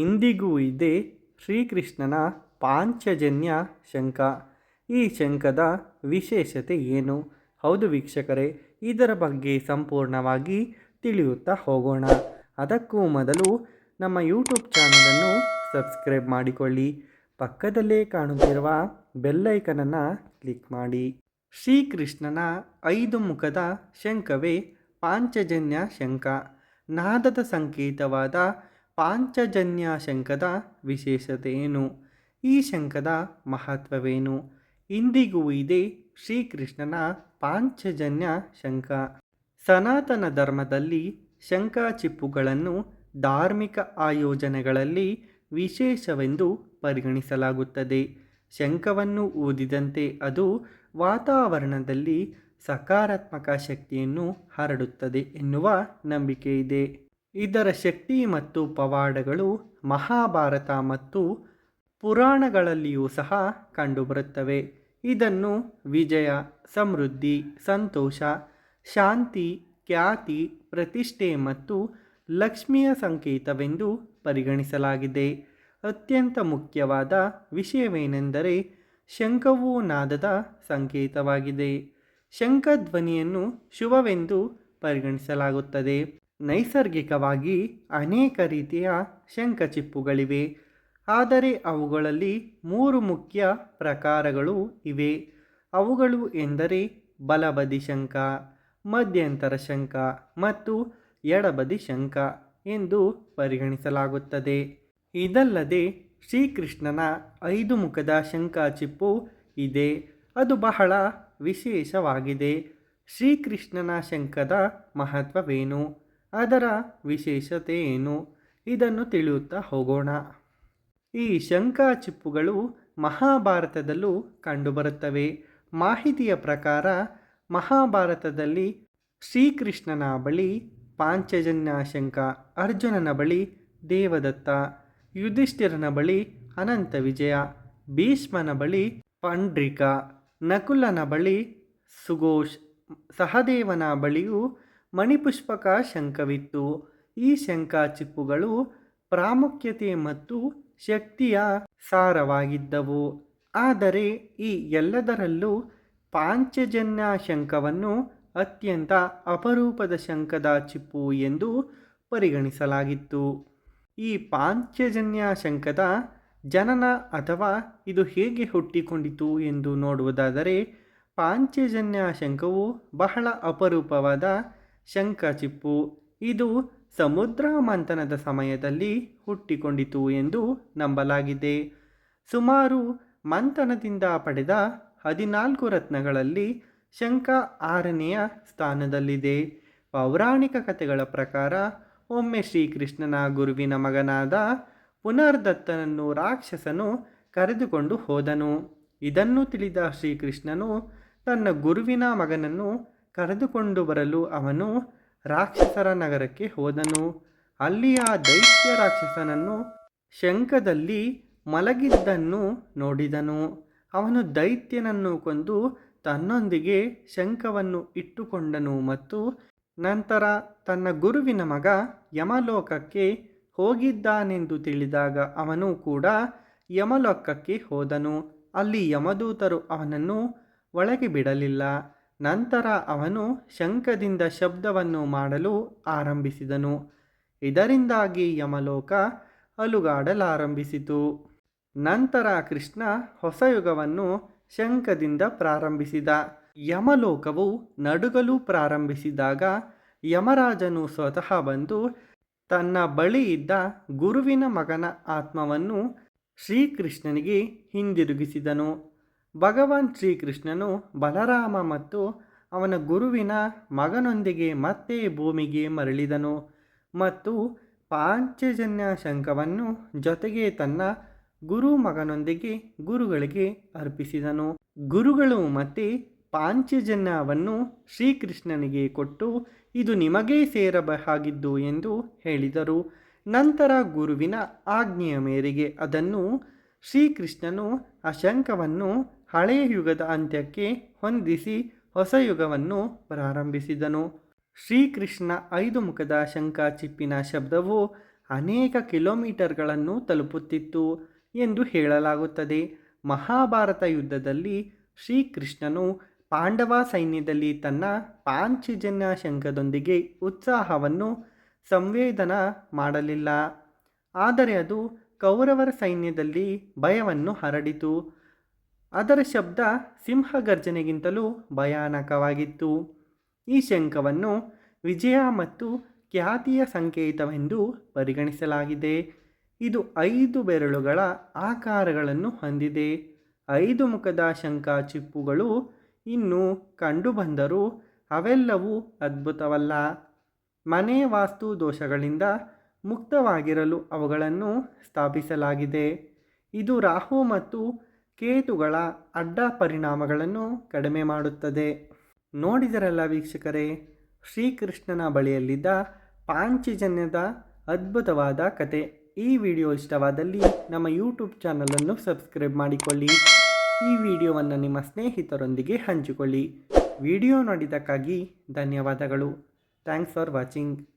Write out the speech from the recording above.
ಇಂದಿಗೂ ಇದೆ ಶ್ರೀಕೃಷ್ಣನ ಪಾಂಚಜನ್ಯ ಶಂಖ ಈ ಶಂಖದ ವಿಶೇಷತೆ ಏನು? ಹೌದು ವೀಕ್ಷಕರೇ, ಇದರ ಬಗ್ಗೆ ಸಂಪೂರ್ಣವಾಗಿ ತಿಳಿಯುತ್ತಾ ಹೋಗೋಣ. ಅದಕ್ಕೂ ಮೊದಲು ನಮ್ಮ ಯೂಟ್ಯೂಬ್ ಚಾನಲನ್ನು ಸಬ್ಸ್ಕ್ರೈಬ್ ಮಾಡಿಕೊಳ್ಳಿ. ಪಕ್ಕದಲ್ಲೇ ಕಾಣುತ್ತಿರುವ ಬೆಲ್ಲೈಕನನ್ನು ಕ್ಲಿಕ್ ಮಾಡಿ. ಶ್ರೀಕೃಷ್ಣನ ಐದು ಮುಖದ ಶಂಖವೇ ಪಾಂಚಜನ್ಯ ಶಂಖ ನಾದದ ಸಂಕೇತವಾದ ಪಾಂಚಜನ್ಯ ಶಂಕದ ವಿಶೇಷತೆ ಏನು ಈ ಶಂಖದ ಮಹತ್ವವೇನು? ಇಂದಿಗೂ ಇದೆ ಶ್ರೀಕೃಷ್ಣನ ಪಾಂಚಜನ್ಯ ಶಂಖ ಸನಾತನ ಧರ್ಮದಲ್ಲಿ ಶಂಖ ಚಿಪ್ಪುಗಳನ್ನು ಧಾರ್ಮಿಕ ಆಯೋಜನೆಗಳಲ್ಲಿ ವಿಶೇಷವೆಂದು ಪರಿಗಣಿಸಲಾಗುತ್ತದೆ. ಶಂಖವನ್ನು ಊದಿದಂತೆ ಅದು ವಾತಾವರಣದಲ್ಲಿ ಸಕಾರಾತ್ಮಕ ಶಕ್ತಿಯನ್ನು ಹರಡುತ್ತದೆ ಎನ್ನುವ ನಂಬಿಕೆ ಇದೆ ಇದರ ಶಕ್ತಿ ಮತ್ತು ಪವಾಡಗಳು ಮಹಾಭಾರತ ಮತ್ತು ಪುರಾಣಗಳಲ್ಲಿಯೂ ಸಹ ಕಂಡುಬರುತ್ತವೆ. ಇದನ್ನು ವಿಜಯ, ಸಮೃದ್ಧಿ, ಸಂತೋಷ, ಶಾಂತಿ, ಖ್ಯಾತಿ, ಪ್ರತಿಷ್ಠೆ ಮತ್ತು ಲಕ್ಷ್ಮಿಯ ಸಂಕೇತವೆಂದು ಪರಿಗಣಿಸಲಾಗಿದೆ. ಅತ್ಯಂತ ಮುಖ್ಯವಾದ ವಿಷಯವೇನೆಂದರೆ ಶಂಖವು ನಾದದ ಸಂಕೇತವಾಗಿದೆ. ಶಂಖಧ್ವನಿಯನ್ನು ಶುಭವೆಂದು ಪರಿಗಣಿಸಲಾಗುತ್ತದೆ. ನೈಸರ್ಗಿಕವಾಗಿ ಅನೇಕ ರೀತಿಯ ಶಂಖಚಿಪ್ಪುಗಳಿವೆ. ಆದರೆ ಅವುಗಳಲ್ಲಿ ಮೂರು ಮುಖ್ಯ ಪ್ರಕಾರಗಳು ಇವೆ. ಅವುಗಳು ಎಂದರೆ ಬಲಬದಿ ಶಂಖ, ಮಧ್ಯಂತರ ಶಂಖ ಮತ್ತು ಎಡಬದಿ ಶಂಖ ಎಂದು ಪರಿಗಣಿಸಲಾಗುತ್ತದೆ. ಇದಲ್ಲದೆ ಶ್ರೀಕೃಷ್ಣನ ಐದು ಮುಖದ ಶಂಖ ಚಿಪ್ಪು ಇದೆ. ಅದು ಬಹಳ ವಿಶೇಷವಾಗಿದೆ. ಶ್ರೀಕೃಷ್ಣನ ಶಂಖದ ಮಹತ್ವವೇನು? ಅದರ ವಿಶೇಷತೆ ಏನು ಇದನ್ನು ತಿಳಿಯುತ್ತಾ ಹೋಗೋಣ. ಈ ಶಂಖ ಚಿಪ್ಪುಗಳು ಮಹಾಭಾರತದಲ್ಲೂ ಕಂಡುಬರುತ್ತವೆ. ಮಾಹಿತಿಯ ಪ್ರಕಾರ, ಮಹಾಭಾರತದಲ್ಲಿ ಶ್ರೀಕೃಷ್ಣನ ಬಳಿ ಪಾಂಚಜನ್ಯ ಶಂಕ, ಅರ್ಜುನನ ಬಳಿ ದೇವದತ್ತ, ಯುಧಿಷ್ಠಿರನ ಬಳಿ ಅನಂತ ವಿಜಯ, ಭೀಷ್ಮನ ಬಳಿ ಪಂಡ್ರಿಕ, ನಕುಲನ ಬಳಿ ಸುಘೋಷ್, ಸಹದೇವನ ಬಳಿಯೂ ಮಣಿಪುಷ್ಪಕ ಶಂಖವಿತ್ತು. ಈ ಶಂಖ ಚಿಪ್ಪುಗಳು ಪ್ರಾಮುಖ್ಯತೆ ಮತ್ತು ಶಕ್ತಿಯ ಸಾರವಾಗಿದ್ದವು. ಆದರೆ ಈ ಎಲ್ಲದರಲ್ಲೂ ಪಾಂಚಜನ್ಯ ಶಂಖವನ್ನು ಅತ್ಯಂತ ಅಪರೂಪದ ಶಂಖದ ಚಿಪ್ಪು ಎಂದು ಪರಿಗಣಿಸಲಾಗಿತ್ತು. ಈ ಪಾಂಚಜನ್ಯ ಶಂಖದ ಜನನ ಅಥವಾ ಇದು ಹೇಗೆ ಹುಟ್ಟಿಕೊಂಡಿತು ಎಂದು ನೋಡುವುದಾದರೆ ಪಾಂಚಜನ್ಯ ಶಂಖವು ಬಹಳ ಅಪರೂಪವಾದ ಶಂಖ ಚಿಪ್ಪು. ಇದು ಸಮುದ್ರ ಮಂಥನದ ಸಮಯದಲ್ಲಿ ಹುಟ್ಟಿಕೊಂಡಿತು ಎಂದು ನಂಬಲಾಗಿದೆ. ಸುಮಾರು ಮಂಥನದಿಂದ ಪಡೆದ ಹದಿನಾಲ್ಕು ರತ್ನಗಳಲ್ಲಿ ಶಂಖ ಆರನೆಯ ಸ್ಥಾನದಲ್ಲಿದೆ. ಪೌರಾಣಿಕ ಕಥೆಗಳ ಪ್ರಕಾರ ಒಮ್ಮೆ ಶ್ರೀಕೃಷ್ಣನ ಗುರುವಿನ ಮಗನಾದ ಪುನರ್ದತ್ತನನ್ನು ರಾಕ್ಷಸನು ಕರೆದುಕೊಂಡು ಹೋದನು. ಇದನ್ನು ತಿಳಿದ ಶ್ರೀಕೃಷ್ಣನು ತನ್ನ ಗುರುವಿನ ಮಗನನ್ನು ಕರೆದುಕೊಂಡು ಬರಲು ಅವನು ರಾಕ್ಷಸರ ನಗರಕ್ಕೆ ಹೋದನು. ಅಲ್ಲಿ ಆ ದೈತ್ಯ ರಾಕ್ಷಸನನ್ನು ಶಂಖದಲ್ಲಿ ಮಲಗಿದ್ದನ್ನು ನೋಡಿದನು. ಅವನು ದೈತ್ಯನನ್ನು ಕೊಂದು ತನ್ನೊಂದಿಗೆ ಶಂಖವನ್ನು ಇಟ್ಟುಕೊಂಡನು ಮತ್ತು ನಂತರ ತನ್ನ ಗುರುವಿನ ಮಗ ಯಮಲೋಕಕ್ಕೆ ಹೋಗಿದ್ದಾನೆಂದು ತಿಳಿದಾಗ ಅವನು ಕೂಡ ಯಮಲೋಕಕ್ಕೆ ಹೋದನು. ಅಲ್ಲಿ ಯಮದೂತರು ಅವನನ್ನು ಒಳಗೆ ಬಿಡಲಿಲ್ಲ. ನಂತರ ಅವನು ಶಂಖದಿಂದ ಶಬ್ದವನ್ನು ಮಾಡಲು ಆರಂಭಿಸಿದನು. ಇದರಿಂದಾಗಿ ಯಮಲೋಕ ಅಲುಗಾಡಲಾರಂಭಿಸಿತು. ನಂತರ ಕೃಷ್ಣ ಹೊಸ ಯುಗವನ್ನು ಶಂಖದಿಂದ ಪ್ರಾರಂಭಿಸಿದ. ಯಮಲೋಕವು ನಡುಗಲು ಪ್ರಾರಂಭಿಸಿದಾಗ ಯಮರಾಜನು ಸ್ವತಃ ಬಂದು ತನ್ನ ಬಳಿ ಇದ್ದ ಗುರುವಿನ ಮಗನ ಆತ್ಮವನ್ನು ಶ್ರೀಕೃಷ್ಣನಿಗೆ ಹಿಂದಿರುಗಿಸಿದನು. ಭಗವಾನ್ ಶ್ರೀಕೃಷ್ಣನು ಬಲರಾಮ ಮತ್ತು ಅವನ ಗುರುವಿನ ಮಗನೊಂದಿಗೆ ಮತ್ತೆ ಭೂಮಿಗೆ ಮರಳಿದನು ಮತ್ತು ಪಾಂಚಜನ್ಯ ಶಂಖವನ್ನು ಜೊತೆಗೆ ತನ್ನ ಗುರು ಮಗನೊಂದಿಗೆ ಗುರುಗಳಿಗೆ ಅರ್ಪಿಸಿದನು. ಗುರುಗಳು ಮತ್ತೆ ಪಾಂಚಜನ್ಯವನ್ನು ಶ್ರೀಕೃಷ್ಣನಿಗೆ ಕೊಟ್ಟು, ಇದು ನಿಮಗೇ ಸೇರಬೇಕಾಗಿದ್ದು ಎಂದು ಹೇಳಿದರು. ನಂತರ ಗುರುವಿನ ಆಜ್ಞೆಯ ಮೇರೆಗೆ ಅದನ್ನು ಶ್ರೀಕೃಷ್ಣನು ಆ ಶಂಖವನ್ನು ಹಳೆಯ ಯುಗದ ಅಂತ್ಯಕ್ಕೆ ಹೊಂದಿಸಿ ಹೊಸ ಯುಗವನ್ನು ಪ್ರಾರಂಭಿಸಿದನು. ಶ್ರೀಕೃಷ್ಣ ಐದು ಮುಖದ ಶಂಖ ಚಿಪ್ಪಿನ ಶಬ್ದವು ಅನೇಕ ಕಿಲೋಮೀಟರ್ಗಳನ್ನು ತಲುಪುತ್ತಿತ್ತು ಎಂದು ಹೇಳಲಾಗುತ್ತದೆ. ಮಹಾಭಾರತ ಯುದ್ಧದಲ್ಲಿ ಶ್ರೀಕೃಷ್ಣನು ಪಾಂಡವ ಸೈನ್ಯದಲ್ಲಿ ತನ್ನ ಪಾಂಚಜನ್ಯ ಶಂಖದೊಂದಿಗೆ ಉತ್ಸಾಹವನ್ನು ಸಂವೇದನ ಮಾಡಲಿಲ್ಲ. ಆದರೆ ಅದು ಕೌರವರ ಸೈನ್ಯದಲ್ಲಿ ಭಯವನ್ನು ಹರಡಿತು. ಅದರ ಶಬ್ದ ಸಿಂಹಗರ್ಜನೆಗಿಂತಲೂ ಭಯಾನಕವಾಗಿತ್ತು. ಈ ಶಂಖವನ್ನು ವಿಜಯ ಮತ್ತು ಖ್ಯಾತಿಯ ಸಂಕೇತವೆಂದು ಪರಿಗಣಿಸಲಾಗಿದೆ. ಇದು ಐದು ಬೆರಳುಗಳ ಆಕಾರಗಳನ್ನು ಹೊಂದಿದೆ. ಐದು ಮುಖದ ಶಂಖ ಚಿಪ್ಪುಗಳು ಇನ್ನೂ ಕಂಡುಬಂದರೂ ಅವೆಲ್ಲವೂ ಅದ್ಭುತವಲ್ಲ. ಮನೆ ವಾಸ್ತು ದೋಷಗಳಿಂದ ಮುಕ್ತವಾಗಿರಲು ಅವುಗಳನ್ನು ಸ್ಥಾಪಿಸಲಾಗಿದೆ. ಇದು ರಾಹು ಮತ್ತು ಕೇತುಗಳ ಅಡ್ಡ ಪರಿಣಾಮಗಳನ್ನು ಕಡಿಮೆ ಮಾಡುತ್ತದೆ. ನೋಡಿದರಲ್ಲ ವೀಕ್ಷಕರೇ, ಶ್ರೀಕೃಷ್ಣನ ಬಳಿಯಲ್ಲಿದ್ದ ಪಾಂಚಜನ್ಯದ ಅದ್ಭುತವಾದ ಕತೆ. ಈ ವಿಡಿಯೋ ಇಷ್ಟವಾದಲ್ಲಿ ನಮ್ಮ ಯೂಟ್ಯೂಬ್ ಚಾನಲನ್ನು ಸಬ್ಸ್ಕ್ರೈಬ್ ಮಾಡಿಕೊಳ್ಳಿ. ಈ ವಿಡಿಯೋವನ್ನು ನಿಮ್ಮ ಸ್ನೇಹಿತರೊಂದಿಗೆ ಹಂಚಿಕೊಳ್ಳಿ. ವಿಡಿಯೋ ನೋಡಿದ್ದಕ್ಕಾಗಿ ಧನ್ಯವಾದಗಳು. Thanks for watching.